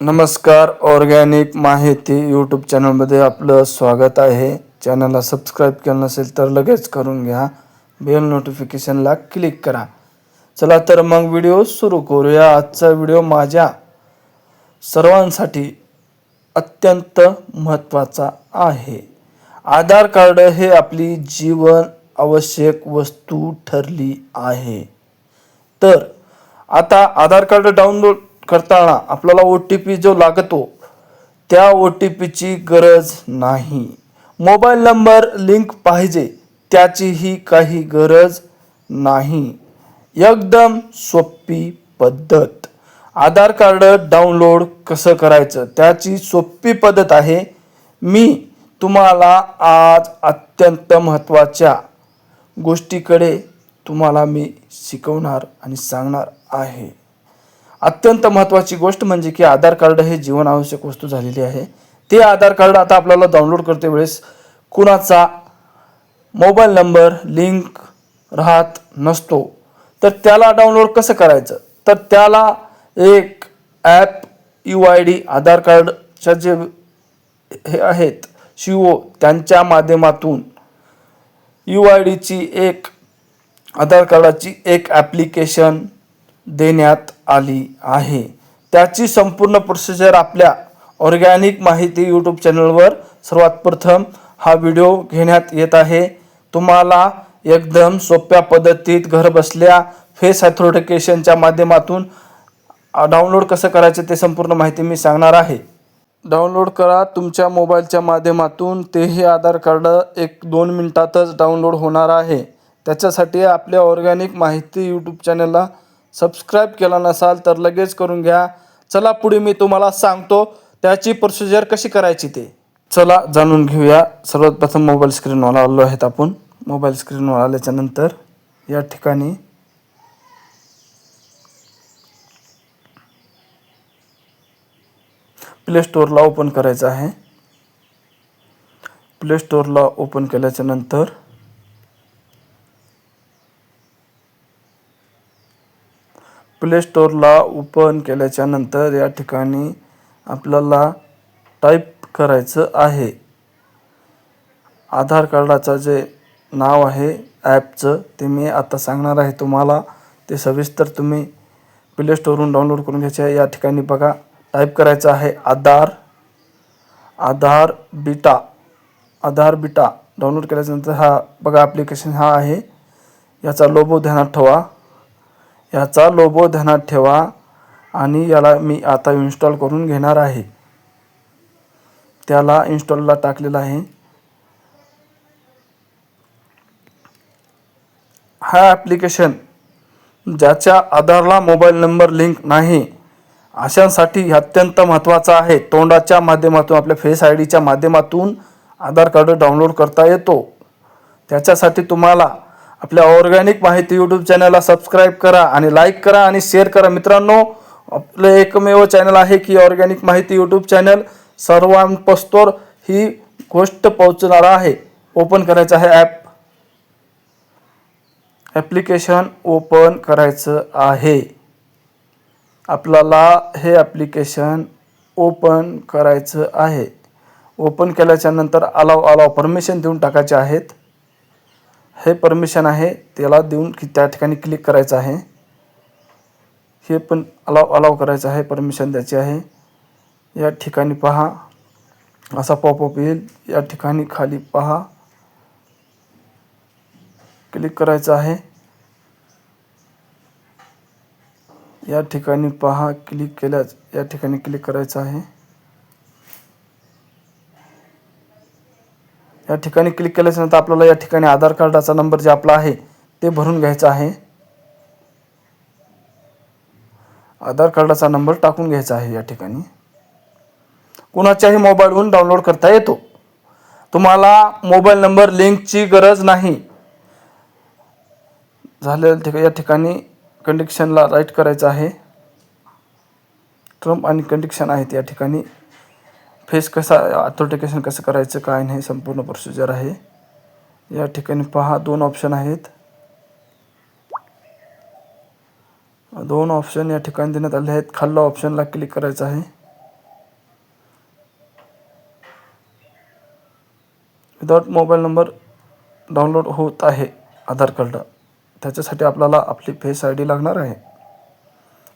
नमस्कार ऑर्गॅनिक माहिती यूट्यूब चॅनलमध्ये आपलं स्वागत आहे. चॅनलला सबस्क्राईब केलं नसेल तर लगेच करून घ्या. बेल नोटिफिकेशनला क्लिक करा. चला तर मग व्हिडिओ सुरू करूया. आजचा व्हिडिओ माझ्या सर्वांसाठी अत्यंत महत्त्वाचा आहे. आधार कार्ड हे आपली जीवन आवश्यक वस्तू ठरली आहे. तर आता आधार कार्ड डाउनलोड करताना आपल्याला ओ टी पी जो लागतो त्या ओ टी पीची गरज नाही. मोबाईल नंबर लिंक पाहिजे त्याचीही काही गरज नाही. एकदम सोपी पद्धत. आधार कार्ड डाउनलोड कसं करायचं? त्याची सोपी पद्धत आहे. मी तुम्हाला आज अत्यंत महत्त्वाच्या गोष्टीकडे तुम्हाला मी शिकवणार आणि सांगणार आहे. अत्यंत महत्त्वाची गोष्ट म्हणजे की आधार कार्ड हे जीवन आवश्यक वस्तू झालेली आहे. ते आधार कार्ड आता आपल्याला डाउनलोड करते वेळेस कुणाचा मोबाईल नंबर लिंक राहत नसतो. तर त्याला डाउनलोड कसं करायचं? तर त्याला एक app U I D Aadhaar कार्डच्या जे हे आहेत शिओ त्यांच्या माध्यमातून यू आय डीची एक आधार कार्डाची एक ॲप्लिकेशन देण्यात आली आहे. त्याची संपूर्ण प्रोसिजर आपल्या ऑर्गॅनिक माहिती यूट्यूब चॅनलवर सर्वात प्रथम हा व्हिडिओ घेण्यात येत आहे. तुम्हाला एकदम सोप्या पद्धतीत घरबसल्या फेस ॲथोरिटिकेशनच्या माध्यमातून डाउनलोड कसं करायचं ते संपूर्ण माहिती मी सांगणार आहे. डाउनलोड करा तुमच्या मोबाईलच्या माध्यमातून. तेही आधार कार्ड एक दोन मिनटातच डाउनलोड होणार आहे. त्याच्यासाठी आपल्या ऑर्गॅनिक माहिती यूट्यूब चॅनलला सबस्क्राईब केला नसाल तर लगेच करून घ्या. चला पुढे मी तुम्हाला सांगतो त्याची प्रोसिजर कशी करायची ते. चला जाणून घेऊया. सर्वात प्रथम मोबाईल स्क्रीनवर आलो आहेत आपण. मोबाईल स्क्रीनवर आल्याच्यानंतर या ठिकाणी प्ले स्टोअरला ओपन करायचं आहे. प्ले स्टोअरला ओपन केल्याच्यानंतर प्ले स्टोअरला ओपन केल्याच्यानंतर या ठिकाणी आपल्याला टाईप करायचं आहे. आधार कार्डाचं जे नाव आहे ॲपचं ते मी आता सांगणार आहे तुम्हाला. ते सविस्तर तुम्ही प्ले स्टोअरवरून डाउनलोड करून घ्यायचे आहे. या ठिकाणी बघा टाईप करायचं आहे Aadhaar. Aadhaar beta. Aadhaar beta. Download केल्याच्यानंतर हा बघा ॲप्लिकेशन हा आहे. याचा लोबो ध्यानात ठेवा. याचा लोबो ध्यानात ठेवा आणि याला मी आता इन्स्टॉल करून घेणार आहे. त्याला इन्स्टॉलला टाकलेला आहे. हा ॲप्लिकेशन ज्याच्या आधारला मोबाईल नंबर लिंक नाही अशांसाठी अत्यंत महत्त्वाचा आहे. तोंडाच्या माध्यमातून आपल्या फेस आय डीच्या माध्यमातून आधार कार्ड डाउनलोड करता येतो. त्याच्यासाठी तुम्हाला आपल्या ऑर्गॅनिक माहिती यूट्यूब चॅनलला सबस्क्राईब करा आणि लाईक करा आणि शेअर करा. मित्रांनो आपलं एकमेव चॅनल आहे की ऑर्गॅनिक माहिती यूट्यूब चॅनल. सर्वांपस्तोर ही गोष्ट पोहोचणार आहे. ओपन करायचं आहे ॲप ॲप्लिकेशन ओपन करायचं आहे. आपल्याला हे ॲप्लिकेशन ओपन करायचं आहे. ओपन केल्याच्यानंतर अलाव अलाव परमिशन देऊन टाकायचे आहेत. हे परमिशन आहे त्याला देऊन की त्या ठिकाणी क्लिक करायचं आहे. हे पण अलाव अलाव करायचं आहे परमिशन द्यायची आहे. या ठिकाणी पहा असा पॉपअप येईल. या ठिकाणी खाली पहा. क्लिक करायचं आहे. या ठिकाणी पहा क्लिक केल्याच या ठिकाणी क्लिक करायचं आहे. या ठिकाणी क्लिक केल्याच्यानंतर आपल्याला या ठिकाणी आधार कार्डाचा नंबर जे आपला आहे ते भरून घ्यायचा आहे. आधार कार्डाचा नंबर टाकून घ्यायचा आहे या ठिकाणी. कुणाच्याही मोबाईलवरून डाउनलोड करता येतो. तुम्हाला मोबाईल नंबर लिंकची गरज नाही. झालेलं ठिकाणी या ठिकाणी कंडिक्शनला राईट करायचं आहे. ट्रम्प आणि कंडिक्शन आहेत या ठिकाणी. फेस कसा ऑथेंटिकेशन कसं करायचं काय नाही संपूर्ण प्रोसिजर आहे. या ठिकाणी पहा दोन ऑप्शन आहेत. दोन ऑप्शन या ठिकाणी देण्यात आले आहेत. खाल्ला ऑप्शनला क्लिक करायचं आहे. विदाउट मोबाईल नंबर डाउनलोड होत आहे आधार कार्ड त्याच्यासाठी आपल्याला आपली फेस आय डी लागणार आहे.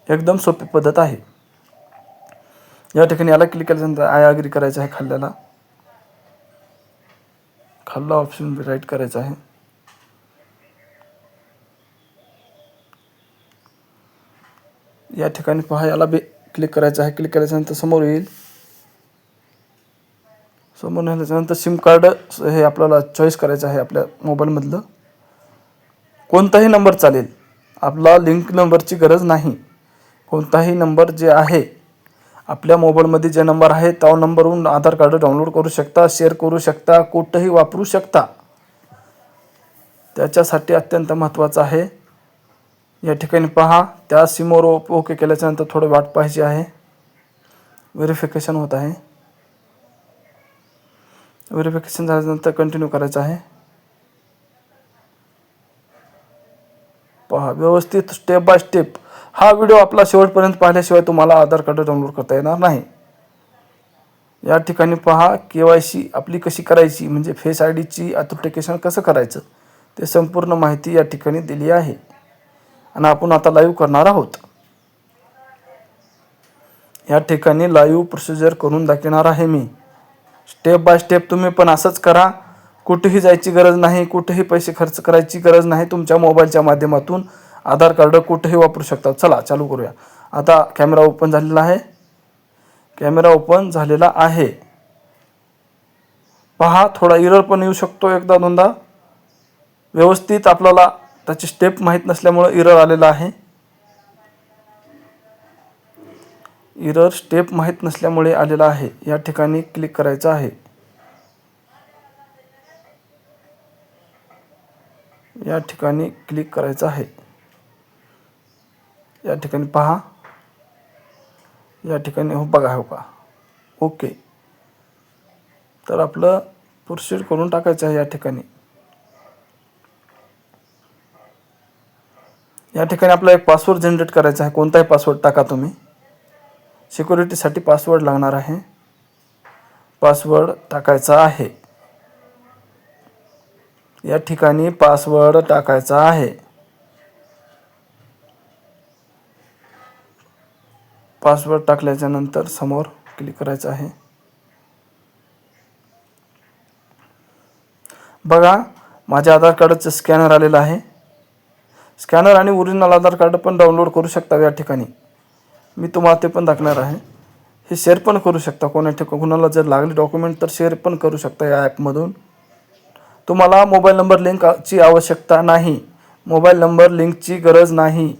एकदम सोपी पद्धत आहे. या ठिकाणी याला क्लिक केल्यानंतर आय अग्री करायचं आहे खाल्ल्याला. खाल्ला ऑप्शन राईट करायचा आहे. या ठिकाणी पहा याला बी क्लिक करायचं आहे. क्लिक केल्याच्यानंतर समोर येईल. समोर नेल्याच्यानंतर सिम कार्ड हे आपल्याला चॉईस करायचं आहे आपल्या मोबाईलमधलं कोणताही नंबर चालेल. आपला लिंक नंबरची गरज नाही. कोणताही नंबर जे आहे आपल्या मोबाईलमध्ये जे नंबर आहे त्या नंबरवरून आधार कार्ड डाउनलोड करू शकता शेअर करू शकता कुठंही वापरू शकता. त्याच्यासाठी अत्यंत महत्त्वाचं आहे. या ठिकाणी पहा त्या सिमवर ओके केल्याच्यानंतर थोडं वाट पाहिजे आहे. व्हेरिफिकेशन होत आहे. व्हेरिफिकेशन झाल्यानंतर कंटिन्यू करायचं आहे. पहा व्यवस्थित स्टेप बाय स्टेप हा व्हिडिओ आपला शेवटपर्यंत पाहिल्याशिवाय तुम्हाला आधार कार्ड डाउनलोड करता येणार नाही. या ठिकाणी पहा के वाय सी आपली कशी करायची म्हणजे फेस आय डीची ऑथेंटिकेशन कसं करायचं ते संपूर्ण माहिती या ठिकाणी दिली आहे. आणि आपण आता लाईव्ह करणार आहोत. या ठिकाणी लाईव्ह प्रोसिजर करून दाखवणार आहे मी. स्टेप बाय स्टेप तुम्ही पण असंच करा. कुठेही जायची गरज नाही कुठेही पैसे खर्च करायची गरज नाही तुमच्या मोबाईलच्या माध्यमातून. आधार कार्ड कुठेही वापरू शकता. चला चालू करूया. आता कॅमेरा ओपन झालेला आहे. कॅमेरा ओपन झालेला आहे. पहा थोडा इरर पण येऊ शकतो एकदा दोनदा. व्यवस्थित आपल्याला त्याची स्टेप माहीत नसल्यामुळं इरर आलेला आहे. इरर स्टेप माहीत नसल्यामुळे आलेला आहे. या ठिकाणी क्लिक करायचं आहे. या ठिकाणी क्लिक करायचं आहे. या ठिकाणी पहा. या ठिकाणी हो बघा हो का ओके. तर आपलं प्रोसिड करून टाकायचं आहे या ठिकाणी. या ठिकाणी आपला एक पासवर्ड जनरेट करायचा आहे. कोणताही पासवर्ड टाका तुम्ही. सिक्युरिटीसाठी पासवर्ड लागणार आहे. पासवर्ड टाकायचा आहे. या ठिकाणी पासवर्ड टाकायचा आहे. पासवर्ड टाकल्याच्या नंतर समोर क्लिक करायचं आहे. बघा माझ्या आधार कार्डचं स्कॅनर आलेलं आहे. स्कॅनर आणि ओरिजिनल आधार कार्ड पण डाउनलोड करू शकता या ठिकाणी. मी तुम्हाला ते पण दाखवणार आहे. हे शेअर पण करू शकता. कोणा ठिकाण कोणाला जर लागले डॉक्युमेंट तर शेअर पण करू शकता या ॲपमधून तुम्हाला मोबाईल नंबर लिंकची आवश्यकता नाही. मोबाईल नंबर लिंकची गरज नाही.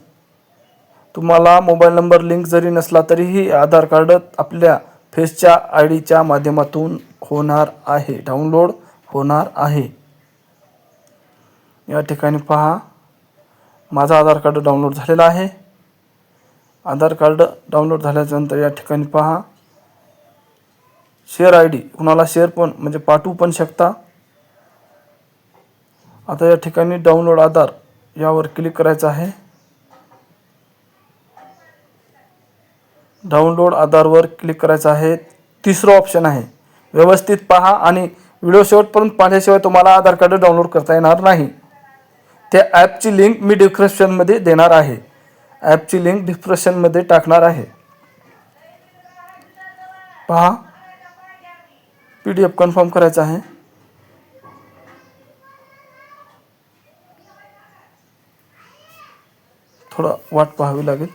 तुम्हाला मोबाईल नंबर लिंक जरी नसला तरीही आधार कार्ड आपल्या फेसच्या आय डीच्या माध्यमातून होणार आहे. डाउनलोड होणार आहे. या ठिकाणी पहा. माझा आधार कार्ड डाउनलोड झालेला आहे. आधार कार्ड डाउनलोड झाल्याच्यानंतर या ठिकाणी पहा. Share I D. कुणाला शेअर पण म्हणजे पाठवू पण शकता. आता या ठिकाणी डाउनलोड आधार यावर क्लिक करायचं आहे. डाउनलोड आधारवर क्लिक करायचं आहे. तिसरं ऑप्शन आहे. व्यवस्थित पहा आणि व्हिडिओ शेवटपर्यंत पाहिल्याशिवाय तुम्हाला आधार कार्ड डाउनलोड करता येणार नाही. त्या ॲपची लिंक मी डिस्क्रिप्शनमध्ये देणार आहे. ॲपची लिंक डिस्क्रिप्शनमध्ये टाकणार आहे. पहा. पी डी एफ कन्फर्म करायचं आहे. थोडं वाट पाहावी लागेल.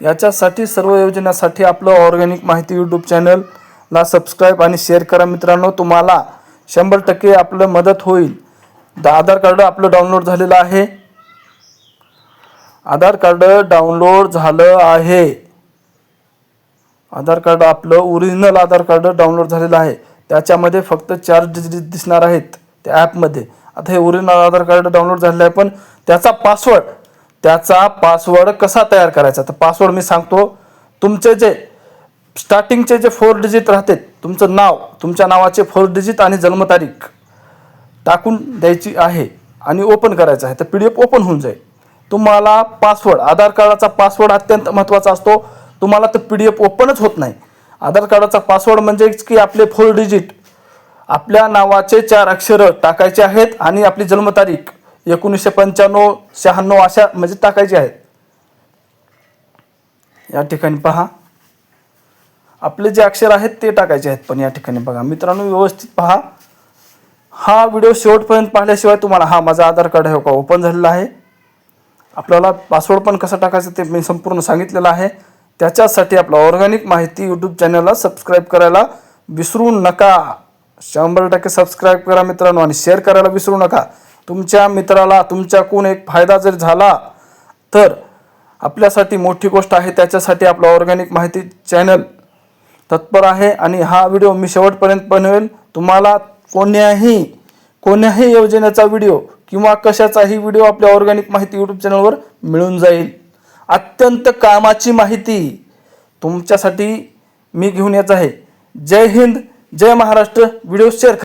याच्यासाठी सर्व योजनासाठी आपलं ऑर्गॅनिक माहिती यूट्यूब चॅनलला सबस्क्राईब आणि शेअर करा मित्रांनो. तुम्हाला शंभर टक्के आपलं मदत होईल. द आधार कार्ड आपलं डाउनलोड झालेलं आहे. आधार कार्ड डाउनलोड झालं आहे. आधार कार्ड आपलं ओरिजिनल आधार कार्ड डाउनलोड झालेलं आहे. त्याच्यामध्ये फक्त चार डिजिट दिसणार आहेत त्या ॲपमध्ये आता हे ओरिजिनल आधार कार्ड डाउनलोड झालेलं आहे पण त्याचा पासवर्ड त्याचा पासवर्ड कसा तयार करायचा? तर पासवर्ड मी सांगतो. तुमचे जे स्टार्टिंगचे जे फोर डिजिट राहतात तुमचं नाव तुमच्या नावाचे फोर डिजिट आणि जन्मतारीख टाकून द्यायची आहे आणि ओपन करायचं आहे. तर पी डी एफ ओपन होऊन जाईल. तुम्हाला पासवर्ड आधार कार्डाचा पासवर्ड अत्यंत महत्त्वाचा असतो. तुम्हाला तर पी डी एफ ओपनच होत नाही. आधार कार्डाचा पासवर्ड म्हणजेच की आपले फोर डिजिट आपल्या नावाचे चार अक्षरं टाकायचे आहेत आणि आपली जन्मतारीख एकोणीसशे पंच्याण्णव शहाण्णव अशा म्हणजे टाकायचे आहेत. या ठिकाणी पहा. आपले जे अक्षर आहेत ते टाकायचे आहेत पण या ठिकाणी बघा. मित्रांनो व्यवस्थित पहा. हा व्हिडिओ शेवटपर्यंत पाहिल्याशिवाय तुम्हाला हा माझा आधार कार्ड हे का ओपन झालेला आहे. आपल्याला पासवर्ड पण कसा टाकायचं ते मी संपूर्ण सांगितलेलं आहे. त्याच्यासाठी आपला ऑर्गॅनिक माहिती यूट्यूब चॅनलला सबस्क्राईब करायला विसरू नका. शंभर टक्के सबस्क्राईब करा मित्रांनो आणि शेअर करायला विसरू नका. तुमच्या मित्राला तुमच्याकडून एक फायदा जर झाला तर आपल्यासाठी मोठी गोष्ट आहे. त्याच्यासाठी आपला ऑर्गॅनिक माहिती चॅनल तत्पर आहे आणि हा व्हिडिओ मी शेवटपर्यंत बनवेल तुम्हाला कोण्याही कोण्याही योजनेचा व्हिडिओ किंवा कशाचाही व्हिडिओ आपल्या ऑर्गॅनिक माहिती यूट्यूब चॅनलवर मिळून जाईल. अत्यंत कामाची माहिती तुमच्यासाठी मी घेऊन येत आहे. जय हिंद जय महाराष्ट्र. Video share